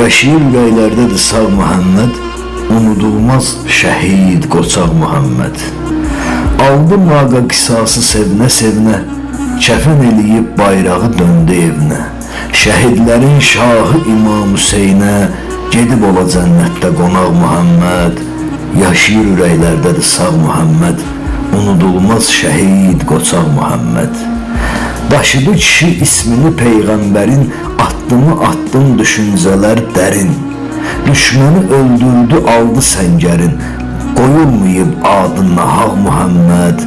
Yaşayır ürəklərdədir sağ Muhammed, unudulmaz şəhid qoçaq Muhammed. Aldı maqa qisası sevinə-sevinə, kəfən eləyib bayrağı döndü evinə. Şəhidlərin şahı İmam Hüseynə gedib ola cənnətdə qonaq Muhammed. Yaşayır ürəklərdədir sağ Muhammed, unudulmaz şəhid qoçaq Muhammed. Daşıdı kişi ismini peyğəmbərin, attımı attım düşüncələr dərin. Düşməni öldürdü, aldı səngərin. Qoyulmayıb adı nahaq Muhammed.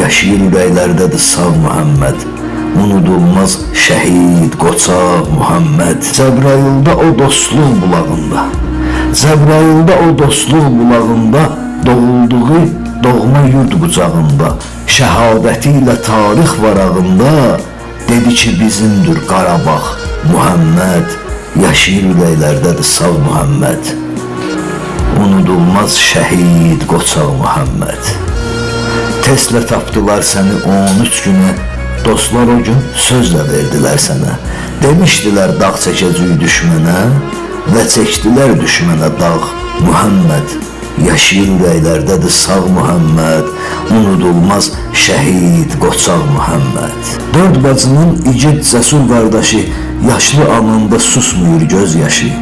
Yaşayır ürəklərdədir sağ Muhammed. Unudulmaz şəhid qoçaq Muhammed. Cəbraildə o dostluq bulağında. Cəbraildə o dostluq bulağında doğulduğu doğma yurd qucağında şəhadəti ilə tarix varağında dedi ki bizimdir Qarabağ Muhammed yaşayır ürəklərdədir sağ Muhammed. Unudulmaz şəhid qoçaq Muhammed. Tesla tapdılar səni 13 günə Dostlar o gün sözlə verdilər sənə. Demişdilər dağ çəkəcək düşmənə Və çəkdilər düşmənə dağ Muhammed Yaşayır ürəklərdədir sağ Muhammed. Unudulmaz şəhid qoçaq Muhammed. Dörd bacının igid cəsur qardaşı Yaşlı anında susmuyur göz yaşı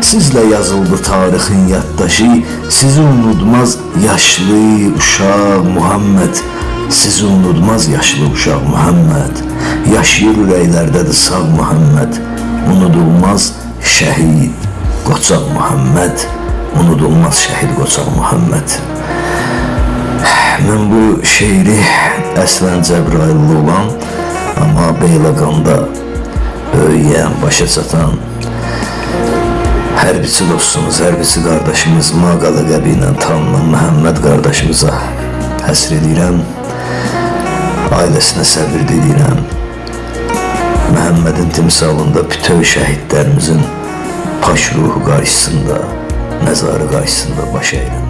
Sizlə yazıldı tarixin yaddaşı Sizi unutmaz yaşlı uşaq Muhammed. Sizi unutmaz yaşlı uşaq Muhammed. Yaşayır ürəklərdədir sağ Muhammed. Unudulmaz şəhid qoçaq Muhammed Unudulmaz şəhid qoçaq Muhammed Mən bu şeiri əslən Cəbrailli olan Amma Beyləqanda böyüyən, başa çatan Hərbiçi dostumuz, hərbiçi qardaşımız Maqala qəbi ilə tanınan Məhəmməd qardaşımıza həsr edirəm. Ailəsinə səbir diləyirəm. Məhəmmədin timsalında bütöv şəhidlərimizin paş ruhu qarşısında, məzarı qarşısında baş əyirəm.